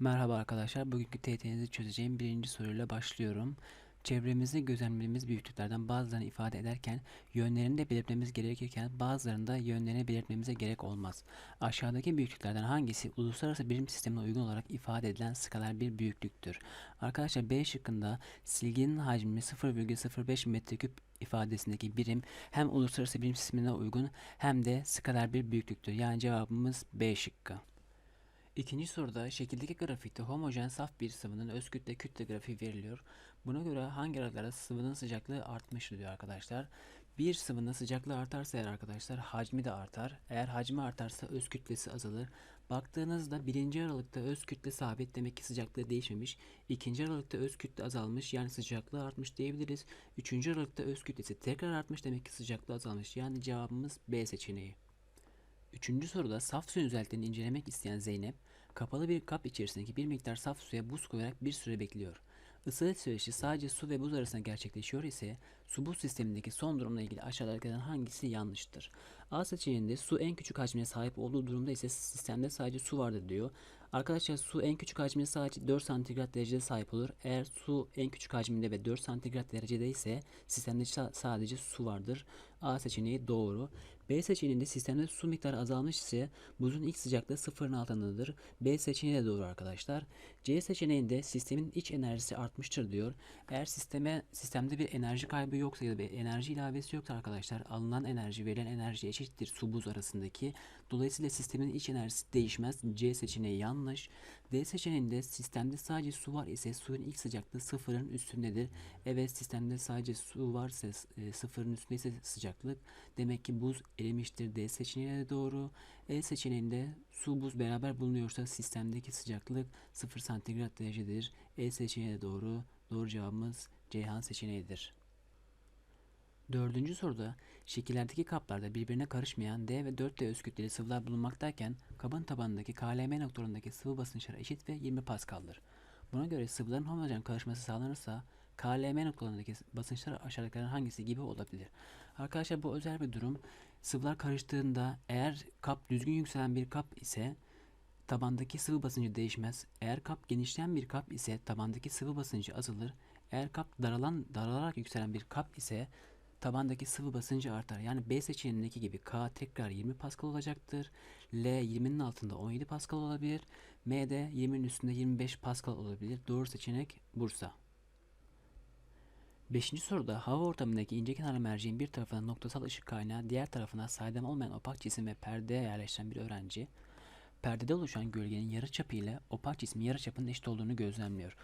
Merhaba arkadaşlar. Bugünkü TYT'nizi çözeceğim birinci soruyla başlıyorum. Çevremizde gözlemlediğimiz büyüklüklerden bazılarını ifade ederken yönlerini de belirtmemiz gerekirken bazılarında yönlerini belirtmemize gerek olmaz. Aşağıdaki büyüklüklerden hangisi uluslararası birim sistemine uygun olarak ifade edilen skaler bir büyüklüktür? Arkadaşlar B şıkkında silginin hacmi 0,05 metreküp ifadesindeki birim hem uluslararası birim sistemine uygun hem de skaler bir büyüklüktür. Yani cevabımız B şıkkı. İkinci soruda şekildeki grafikte homojen saf bir sıvının öz kütle kütle grafiği veriliyor. Buna göre hangi aralıklarda sıvının sıcaklığı artmıştır diyor arkadaşlar. Bir sıvının sıcaklığı artarsa eğer arkadaşlar hacmi de artar. Eğer hacmi artarsa öz kütlesi azalır. Baktığınızda birinci aralıkta öz kütle sabit demek ki sıcaklığı değişmemiş. İkinci aralıkta öz kütle azalmış yani sıcaklığı artmış diyebiliriz. Üçüncü aralıkta öz kütlesi tekrar artmış demek ki sıcaklığı azalmış. Yani cevabımız B seçeneği. Üçüncü soruda saf suyun özelliklerini incelemek isteyen Zeynep, kapalı bir kap içerisindeki bir miktar saf suya buz koyarak bir süre bekliyor. Isı süreçi sadece su ve buz arasında gerçekleşiyor ise su buz sistemindeki son durumla ilgili aşağıdakilerden hangisi yanlıştır? A seçeneğinde su en küçük hacmine sahip olduğu durumda ise sistemde sadece su vardır diyor. Arkadaşlar su en küçük hacmine sadece 4 santigrat derecede sahip olur. Eğer su en küçük hacminde ve 4 santigrat derecede ise sistemde sa- sadece su vardır. A seçeneği doğru. B seçeneğinde sistemde su miktarı azalmış ise buzun ilk sıcaklığı sıfırın altındadır. B seçeneği de doğru arkadaşlar. C seçeneğinde sistemin iç enerjisi artmıştır diyor. Eğer sisteme sistemde bir enerji kaybı yoksa ya da bir enerji ilavesi yoksa arkadaşlar alınan enerji verilen enerji eşittir su buz arasındaki. Dolayısıyla sistemin iç enerjisi değişmez. C seçeneği yanlış. D seçeneğinde sistemde sadece su var ise suyun ilk sıcaklığı sıfırın üstündedir. Evet sistemde sadece su varsa e, sıfırın üstünde ise sıcaklık demek ki buz erimiştir. D seçeneği doğru. E seçeneğinde su buz beraber bulunuyorsa sistemdeki sıcaklık 0 santigrat derecedir. E seçeneği doğru. Doğru cevabımız Ceyhan seçeneğidir. Dördüncü soruda şekillerdeki kaplarda birbirine karışmayan D ve 4D öz kütleli sıvılar bulunmaktayken kabın tabanındaki KLM noktalarındaki sıvı basınçları eşit ve 20 paskaldır. Buna göre sıvıların homojen karışması sağlanırsa KLM noktalarındaki basınçlar aşağıdakilerden hangisi gibi olabilir? Arkadaşlar bu özel bir durum. Sıvılar karıştığında eğer kap düzgün yükselen bir kap ise tabandaki sıvı basıncı değişmez. Eğer kap genişleyen bir kap ise tabandaki sıvı basıncı azalır. Eğer kap daralan daralarak yükselen bir kap ise tabandaki sıvı basıncı artar. Yani B seçeneğindeki gibi K tekrar 20 Pascal olacaktır. L 20'nin altında 17 Pascal olabilir. M de 20'nin üstünde 25 Pascal olabilir. Doğru seçenek Bursa. Beşinci soruda hava ortamındaki ince kenarlı merceğin bir tarafına noktasal ışık kaynağı, diğer tarafına saydam olmayan opak cisim ve perdeye yerleştiren bir öğrenci, perdede oluşan gölgenin yarıçapı ile opak cismin yarıçapının eşit olduğunu gözlemliyor.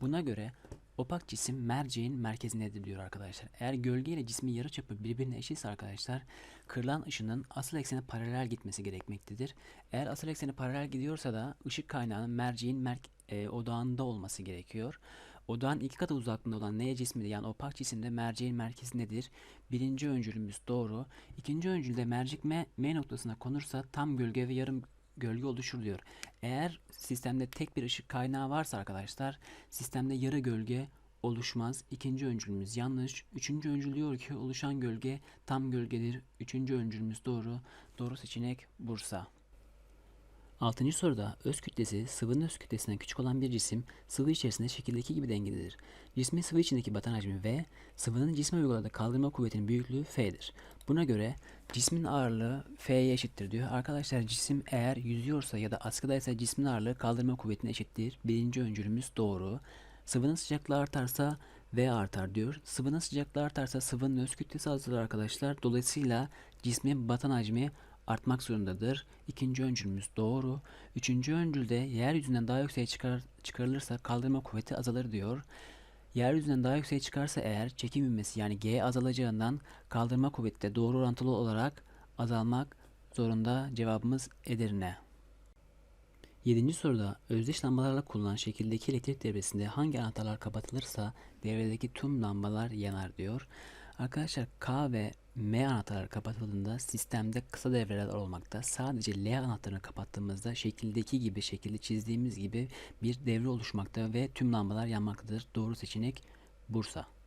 Buna göre opak cisim merceğin merkezindedir diyor arkadaşlar. Eğer gölge ile cismin yarıçapı birbirine eşitse arkadaşlar kırılan ışının asıl eksene paralel gitmesi gerekmektedir. Eğer asıl eksene paralel gidiyorsa da ışık kaynağının merceğin merk e, odağında olması gerekiyor. Odağın iki katı uzaklığında olan N cismi yani opak cisim de merceğin merkezindedir. Birinci öncülümüz doğru. İkinci öncülde mercek M, M noktasına konursa tam gölge ve yarım gölge oluşur diyor. Eğer sistemde tek bir ışık kaynağı varsa arkadaşlar sistemde yarı gölge oluşmaz. İkinci öncülümüz yanlış. Üçüncü öncül diyor ki oluşan gölge tam gölgedir. Üçüncü öncülümüz doğru. Doğru seçenek Bursa. Altıncı soruda öz kütlesi sıvının öz kütlesinden küçük olan bir cisim sıvı içerisinde şekildeki gibi dengelidir. Cismin sıvı içindeki batan hacmi V, sıvının cisme uyguladığı kaldırma kuvvetinin büyüklüğü F'dir. Buna göre cismin ağırlığı F'ye eşittir diyor. Arkadaşlar cisim eğer yüzüyorsa ya da askıdaysa cismin ağırlığı kaldırma kuvvetine eşittir. Birinci öncülümüz doğru. Sıvının sıcaklığı artarsa V artar diyor. Sıvının sıcaklığı artarsa sıvının öz kütlesi azalır arkadaşlar. Dolayısıyla cismin batan hacmi artmak zorundadır. İkinci öncülümüz doğru. Üçüncü öncülde yeryüzünden daha yükseğe çıkar, çıkarılırsa kaldırma kuvveti azalır diyor. Yeryüzünden daha yükseğe çıkarsa eğer çekim ivmesi yani G azalacağından kaldırma kuvveti de doğru orantılı olarak azalmak zorunda. Cevabımız Edirne. Yedinci soruda özdeş lambalarla kullanılan şekildeki elektrik devresinde hangi anahtarlar kapatılırsa devredeki tüm lambalar yanar diyor. Arkadaşlar K ve M anahtarları kapatıldığında sistemde kısa devreler olmakta. Sadece L anahtarını kapattığımızda şekildeki gibi şekilde çizdiğimiz gibi bir devre oluşmakta ve tüm lambalar yanmaktadır. Doğru seçenek Bursa.